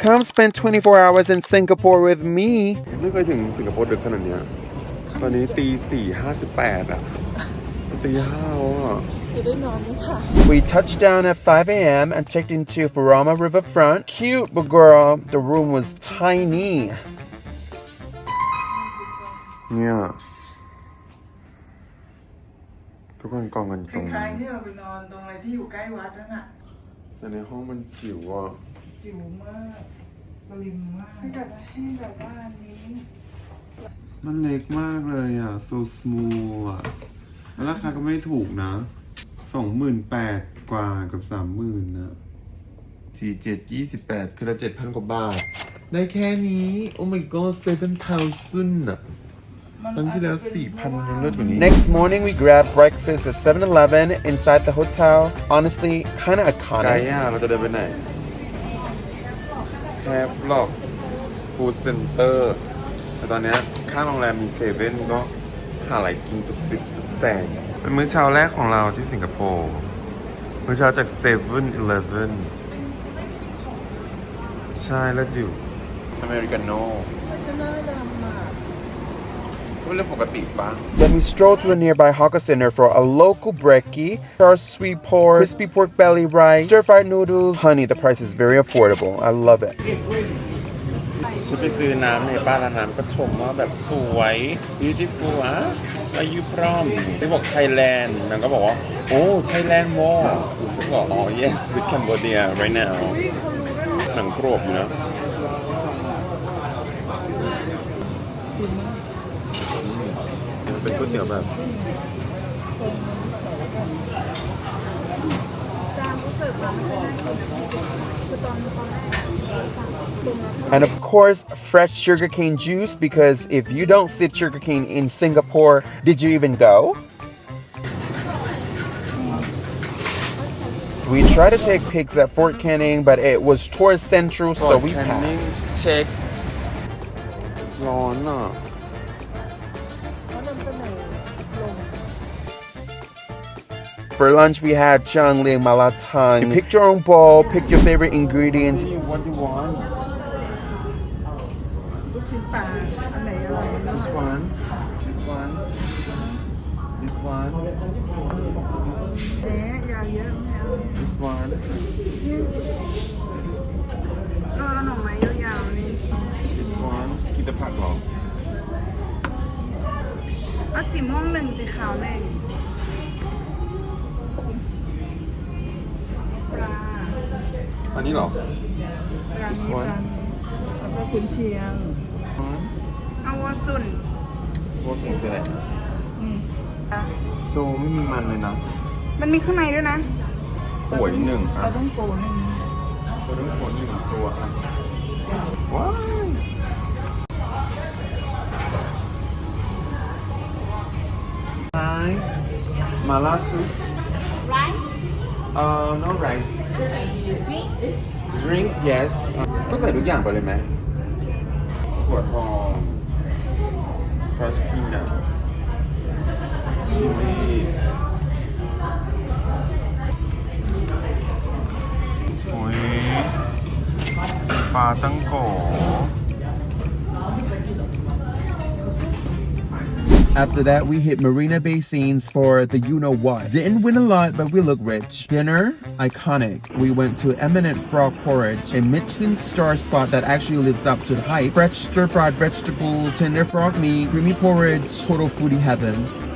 Come spend 24 hours in Singapore with me. ไม่เคยถึงสิงคโปร์ดึกขนาดเนี้ยตอนนี้ตีสี่ห้าสิบแปดอะตีห้าแล้วอะ จะได้นอนไหมคะ We touched down at 5 a.m. and checked into Furama Riverfront. Cute, but girl, the room was tiny. เนี่ยทุกคนกองกันอยู่ ค ตรงนี้ ล้ายๆที่เราไปนอนตรงอะไรที่อยู่ใกล้วัดนั่นน่ะ แต่ในห้องมันจิ๋วอ่ะ จิ๋วมากสลิมมากถ้าเกิดให้แบบว่าอันนี้ มันเล็กมากเลยอะ so small อะแล้วราคาก็ไม่ถูกนะสองหมื่นแปดกว่ากับสามหมื่นนะสี่เจ็ดยี่สิบแปดคือละเจ็ดพันกว่าบาท ได้แค่นี้ โอ้ my god seven thousand อะครั้งที่แล้วสี่พันยังเลิศกว่านี้ Next morning, we grabbed breakfast at 7 Eleven inside the hotel. Honestly, kind of ไกด์ iconic. อะเราจะเดินไปไหน แฮปล็อกฟู้ดเซ็นเตอร์แต่ตอนนี้ข้างโรงแรมมีเซเว่นก็หาอะไรกินจุกจิกจุกแจงเป็นมื้อเช้าแรกของเราที่สิงคโปร์ มื้อเช้าจากเซเว่นอีเลฟเว่นใช่แล้วอยู่อเมริกาโน่จะน่าดำอะ เป็นเรื่องปกติปะ Then we strolled to a nearby hawker center for a local brekkie, our sweet pork, crispy pork belly rice, stir-fried noodles. Honey, the price is very affordable. I love it. ฉันไปซื้อน้ำในบ้านแล้วน้ำก็ชมว่าแบบสวย beautiful อ่ะอายุพร้อมที่บอกไทยแลนด์นางก็บอกว่า โอ้ไทยแลนด์วอลฉันบอกอ๋อ yes with Cambodia right now หนังกรอบอยู่นะอืม เป็นก๋วยเตี๋ยวแบบ And of course, fresh sugarcane juice because if you don't sip sugarcane in Singapore, did you even go? We tried to take pics at Fort Canning, but it was tourist central, so we passed. เช็คร้อนอ่ะ For lunch, we had Chang Ling Malatang. You picked your own bowl, pick your favorite ingredients. what do you want ลูกชิ้นปลาอันไหนอร่อย this one this one this one เอ๊ะยาวเยอะไม่เอา this one เออหน่อไม้ยาวๆนี่ this one กินแต่ผักเหรอ เอาสีม่วงหนึ่งสีขาวหนึ่ง อันนี้เหรอปลา This มีป one ลาแล้วก็กุนเชียง one เอาวอสุนโคตรสวยเลยนี่อะโซไม่มีมันเลยนะมันมีข้างในด้วยนะป่วยหนึ่งอะเราต้องโกนหนึ่งตัวต้องผลหนึ่งตัวอะว้ายไม้มาล่าซุป Rice? Uh, no rice. Drinks, yes. ก็ใส่ทุกอย่างไปเลยไหมถั่วทอง crushed peanuts chili โอ้ยปลาตั้งโก After that, we hit Marina Bay Scenes for the you know what. Didn't win a lot, but we look rich. Dinner, iconic. We went to Eminent Frog Porridge, a Michelin star spot that actually lives up to the hype. Fresh stir fried vegetables, tender frog meat, creamy porridge, total foodie heaven.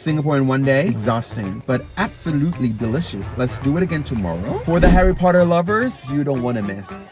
Singapore in one day, exhausting, but absolutely delicious. Let's do it again tomorrow. For the Harry Potter lovers, you don't want to miss.